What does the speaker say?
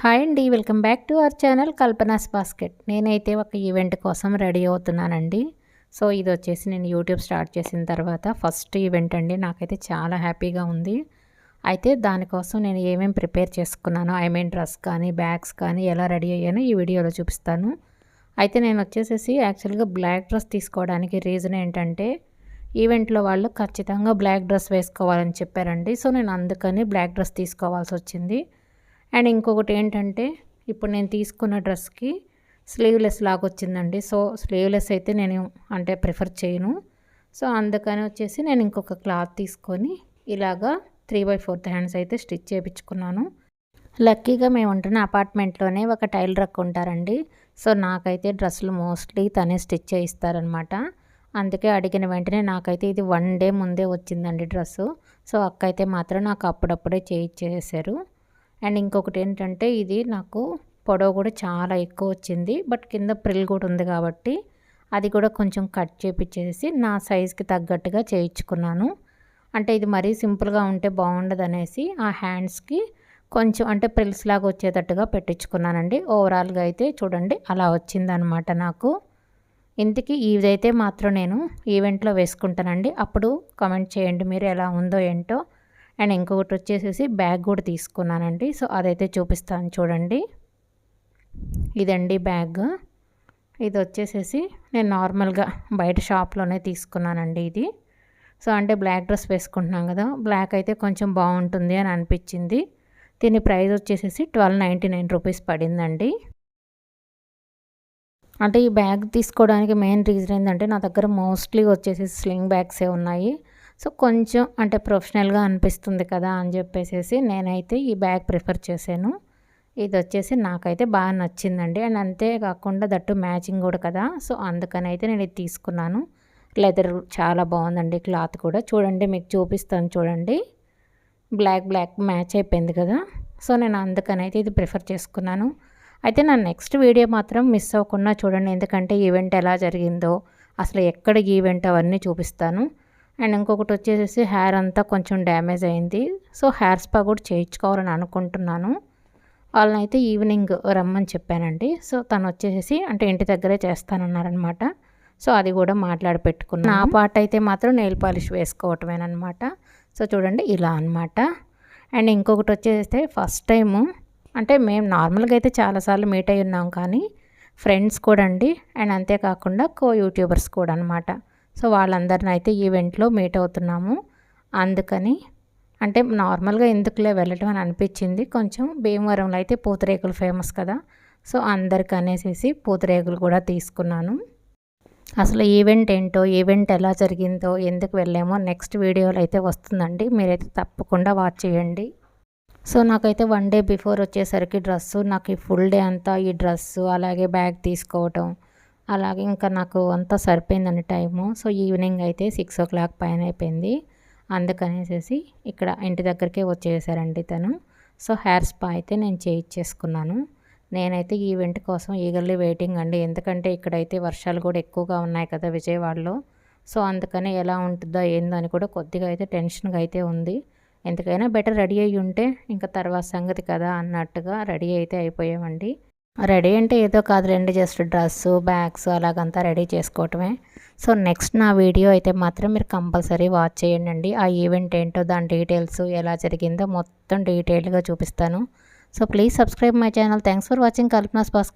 Hi అండి welcome back to our channel Kalpana's basket. నేనైతే ఒక ఈవెంట్ కోసం రెడీ అవుతున్నానండి. సో ఇది వచ్చేసి నేను యూట్యూబ్ స్టార్ట్ చేసిన తర్వాత ఫస్ట్ ఈవెంట్ అండి. నాకైతే చాలా హ్యాపీగా ఉంది. అయితే దానికోసం నేను ఏమేమి ప్రిపేర్ చేసుకున్నాను ఐ మీన్ డ్రెస్ కానీ బ్యాగ్స్ కానీ ఎలా రెడీ అయ్యానో ఈ వీడియోలో చూపిస్తాను. అయితే నేను వచ్చేసేసి యాక్చువల్గా బ్లాక్ డ్రెస్ తీసుకోవడానికి రీజన్ ఏంటంటే ఈవెంట్లో వాళ్ళు ఖచ్చితంగా బ్లాక్ డ్రెస్ వేసుకోవాలని చెప్పారండి. సో నేను అందుకని బ్లాక్ డ్రెస్ తీసుకోవాల్సి వచ్చింది. అండ్ ఇంకొకటి ఏంటంటే ఇప్పుడు నేను తీసుకున్న డ్రెస్కి స్లీవ్లెస్ లాగా వచ్చిందండి. సో స్లీవ్లెస్ అయితే నేను అంటే ప్రిఫర్ చేయను. సో అందుకని వచ్చేసి నేను ఇంకొక క్లాత్ తీసుకొని ఇలాగా త్రీ బై ఫోర్త్ హ్యాండ్స్ అయితే స్టిచ్ చేయించుకున్నాను లక్కీగా మేము ఉంటున్న అపార్ట్మెంట్లోనే ఒక టైలర్ ఉంటారండి. సో నాకైతే డ్రెస్సులు మోస్ట్లీ తనే స్టిచ్ చేయిస్తారనమాట. అందుకే అడిగిన వెంటనే నాకైతే ఇది వన్ డే ముందే వచ్చిందండి డ్రెస్సు. సో అక్క అయితే మాత్రం నాకు అప్పుడప్పుడే చేయించేసారు అండ్ ఇంకొకటి ఏంటంటే ఇది నాకు పొడవు కూడా చాలా ఎక్కువ వచ్చింది బట్ కింద ప్రిల్ కూడా ఉంది కాబట్టి అది కూడా కొంచెం కట్ చేపించేసి నా సైజ్కి తగ్గట్టుగా చేయించుకున్నాను. అంటే ఇది మరీ సింపుల్గా ఉంటే బాగుండదు అనేసి ఆ హ్యాండ్స్కి కొంచెం అంటే ప్రిల్స్ లాగా వచ్చేటట్టుగా పెట్టించుకున్నానండి. ఓవరాల్గా అయితే చూడండి అలా వచ్చిందనమాట నాకు. ఇంతకీ ఇదైతే మాత్రం నేను ఈవెంట్లో వేసుకుంటానండి. అప్పుడు కమెంట్ చేయండి మీరు ఎలా ఉందో ఏంటో. అండ్ ఇంకొకటి వచ్చేసేసి బ్యాగ్ కూడా తీసుకున్నానండి. సో అదైతే చూపిస్తాను చూడండి. ఇదండి బ్యాగ్. ఇది వచ్చేసేసి నేను నార్మల్గా బయట షాప్లోనే తీసుకున్నానండి ఇది. సో అంటే బ్లాక్ డ్రెస్ వేసుకుంటున్నాం కదా బ్లాక్ అయితే కొంచెం బాగుంటుంది అని అనిపించింది. దీని ప్రైస్ వచ్చేసేసి ట్వెల్వ్ నైంటీ నైన్ రూపీస్ పడిందండి. అంటే ఈ బ్యాగ్ తీసుకోవడానికి మెయిన్ రీజన్ ఏంటంటే నా దగ్గర మోస్ట్లీ వచ్చేసి స్లింగ్ బ్యాగ్సే ఉన్నాయి. సో కొంచెం అంటే ప్రొఫెషనల్గా అనిపిస్తుంది కదా అని చెప్పేసి నేనైతే ఈ బ్యాగ్ ప్రిఫర్ చేశాను. ఇది వచ్చేసి నాకైతే బాగా నచ్చిందండి. అండ్ అంతేకాకుండా దట్టు మ్యాచింగ్ కూడా కదా. సో అందుకని అయితే నేను ఇది తీసుకున్నాను. లెదర్ చాలా బాగుందండి క్లాత్ కూడా. చూడండి మీకు చూపిస్తాను చూడండి. బ్లాక్ బ్లాక్ మ్యాచ్ అయిపోయింది కదా. సో నేను అందుకని అయితే ఇది ప్రిఫర్ చేసుకున్నాను. అయితే నా నెక్స్ట్ వీడియో మాత్రం మిస్ అవ్వకుండా చూడండి. ఎందుకంటే ఈవెంట్ ఎలా జరిగిందో అసలు ఎక్కడ ఈవెంట్ అవన్నీ చూపిస్తాను. అండ్ ఇంకొకటి వచ్చేసి హెయిర్ అంతా కొంచెం డ్యామేజ్ అయింది. సో హెయిర్ స్పా కూడా చేయించుకోవాలని అనుకుంటున్నాను. వాళ్ళనైతే ఈవినింగ్ రమ్మని చెప్పానండి. సో తను వచ్చేసి అంటే ఇంటి దగ్గరే చేస్తానన్నారనమాట. సో అది కూడా మాట్లాడి పెట్టుకున్నాను. నా పాట అయితే మాత్రం నెయిల్ పాలిష్ వేసుకోవటమేనమాట సో చూడండి ఇలా అనమాట అండ్ ఇంకొకటి వచ్చేస్తే ఫస్ట్ టైము అంటే మేము నార్మల్గా అయితే చాలాసార్లు మీట్ అయి ఉన్నాం కానీ ఫ్రెండ్స్ కూడా అండి అండ్ అంతేకాకుండా కో యూట్యూబర్స్ కూడా అనమాట సో వాళ్ళందరిని అయితే ఈవెంట్లో మీట్ అవుతున్నాము. అందుకని అంటే నార్మల్గా ఎందుకులే వెళ్ళటం అని అనిపించింది. కొంచెం భీమవరంలో అయితే పూతరేకులు ఫేమస్ కదా. సో అందరికి అనేసి పూతరేకులు కూడా తీసుకున్నాను. అసలు ఈవెంట్ ఏంటో ఈవెంట్ ఎలా జరిగిందో ఎందుకు వెళ్ళామో నెక్స్ట్ వీడియోలో అయితే వస్తుందండి. మీరైతే తప్పకుండా వాచ్ చేయండి. సో నాకైతే వన్ డే బిఫోర్ వచ్చేసరికి డ్రెస్సు నాకు ఈ ఫుల్ డే అంతా ఈ డ్రెస్సు అలాగే బ్యాగ్ తీసుకోవటం అలాగే ఇంకా నాకు అంతా సరిపోయిందండి టైము. సో ఈవినింగ్ అయితే సిక్స్ ఓ క్లాక్ పైన అయిపోయింది. అందుకనేసి ఇక్కడ ఇంటి దగ్గరికే వచ్చేసారండి తను. సో హెయిర్ స్పా అయితే నేను చేయించేసుకున్నాను నేనైతే ఈవెంట్ కోసం ఈగర్లీ వెయిటింగ్ అండి. ఎందుకంటే ఇక్కడైతే వర్షాలు కూడా ఎక్కువగా ఉన్నాయి కదా విజయవాడలో. సో అందుకని ఎలా ఉంటుందో ఏందో అని కూడా కొద్దిగా అయితే టెన్షన్గా అయితే ఉంది. ఎందుకైనా బెటర్ రెడీ అయ్యి ఉంటే ఇంకా తర్వాత సంగతి కదా అన్నట్టుగా రెడీ అయితే అయిపోయామండి. రెడీ అంటే ఏదో కాదులేండి జస్ట్ డ్రెస్సు బ్యాగ్స్ అలాగంతా రెడీ చేసుకోవటమే. సో నెక్స్ట్ నా వీడియో అయితే మాత్రం మీరు కంపల్సరీ వాచ్ చేయండి ఆ ఈవెంట్ ఏంటో దాని డీటెయిల్స్ ఎలా జరిగిందో మొత్తం డీటెయిల్గా చూపిస్తాను. So please subscribe my channel. Thanks for watching. Kalpana's boss